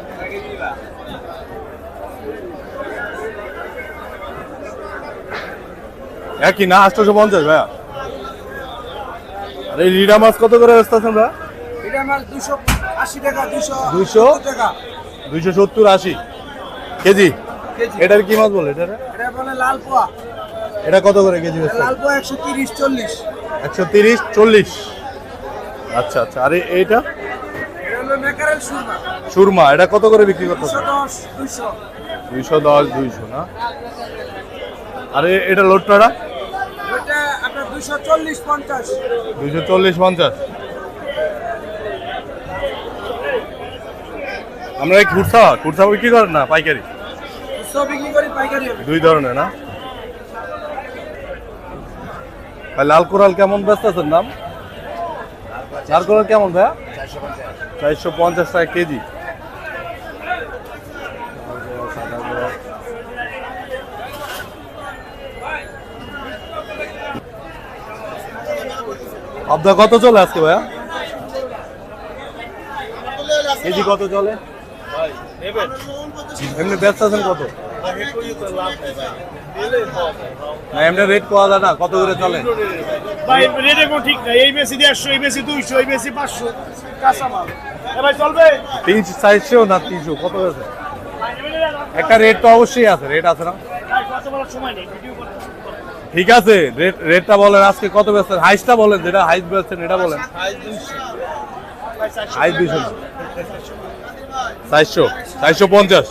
হ্যাঁ একই না আটশোশো পঞ্চাশ ভাইয়া? আরে রিডা মাছ কত করে আসতেছে আমরা দুইশো দুইশো সত্তর আশি। কেজি? এটার কি মাছ বলে? এটা এটা কত করে কেজি লাল একশো তিরিশ চল্লিশ। একশো তিরিশ চল্লিশ। আচ্ছা আচ্ছা। আরে এইটা? সুরমা। সুরমা এটা কত করে বিক্রি করতে দুইশো দশ দুইশো। না? আর এটা লোটটা দুশো চল্লিশ পঞ্চাশ। দুইশো চল্লিশ পঞ্চাশ। আমরা এই খুরসা খুরসা বিক্রি করেন না পাইকারি? দুশো বিক্রি করি পাইকারি দুই ধরনের না? লাল কোরাল কেমন ব্যস্ত আছেন দাম? লাল কোরাল কেমন ভাইয়া? চারশো পঞ্চাশ টাকা কেজি। আপনার কত চলে আজকে ভাইয়া? কেজি কত চলে? এমনি ব্যস্ত আছেন কত? না, এমনি রেট পাওয়া যায় না, কত করে চলে? ভাই রেটে কোনো ঠিক নাই। এই বেশি দেড়শো এই বেশি দুইশো এই বেশি পাঁচশো। কাঁচা মাল। এ চলবে? তিনশো চারশো না তিনশো? কত আছে একটা রেট তো অবশ্যই আছে রেট আছে না? ঠিক আছে রেট রেটটা বলেন আজকে কত বেচছেন? হাইসটা বলেন যেটা হাইস বেচছেন এটা বলেন। হাইস দুইশো চারশো চারশো পঞ্চাশ।